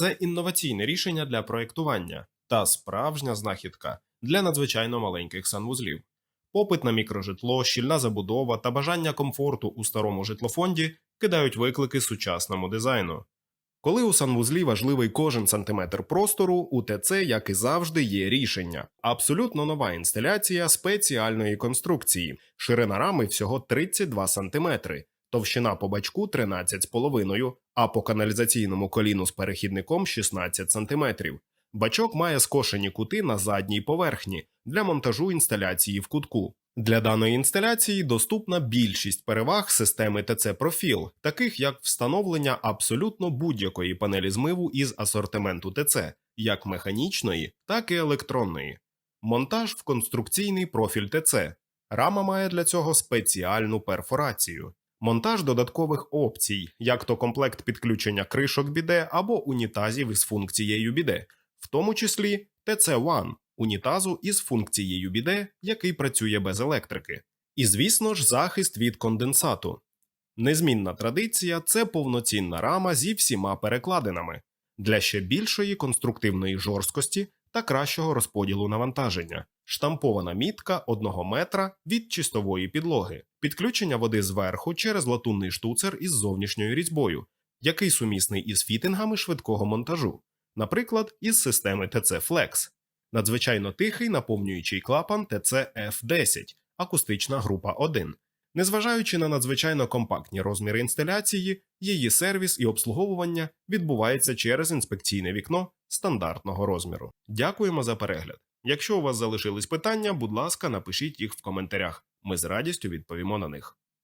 це інноваційне рішення для проєктування та справжня знахідка для надзвичайно маленьких санвузлів. Попит на мікрожитло, щільна забудова та бажання комфорту у старому житлофонді кидають виклики сучасному дизайну. Коли у санвузлі важливий кожен сантиметр простору, у ТЦ, як і завжди, є рішення. Абсолютно нова інсталяція спеціальної конструкції, ширина рами всього 32 см, товщина по бачку 13,5, а по каналізаційному коліну з перехідником 16 см. Бачок має скошені кути на задній поверхні для монтажу інсталяції в кутку. Для даної інсталяції доступна більшість переваг системи ТЦ Профіл, таких як встановлення абсолютно будь-якої панелі змиву із асортименту ТЦ, як механічної, так і електронної. Монтаж в конструкційний профіль ТЦ. Рама має для цього спеціальну перфорацію. Монтаж додаткових опцій, як то комплект підключення кришок біде або унітазів із функцією біде, в тому числі TC One – унітазу із функцією біде, який працює без електрики. І, звісно ж, захист від конденсату. Незмінна традиція це повноцінна рама зі всіма перекладинами для ще більшої конструктивної жорсткості та кращого розподілу навантаження, штампована мітка 1 метра від чистової підлоги, підключення води зверху через латунний штуцер із зовнішньою різьбою, який сумісний із фітингами швидкого монтажу, наприклад, із системи TC Flex, надзвичайно тихий наповнюючий клапан TC F10, акустична група 1. Незважаючи на надзвичайно компактні розміри інсталяції, її сервіс і обслуговування відбувається через інспекційне вікно стандартного розміру. Дякуємо за перегляд. Якщо у вас залишились питання, будь ласка, напишіть їх в коментарях. Ми з радістю відповімо на них.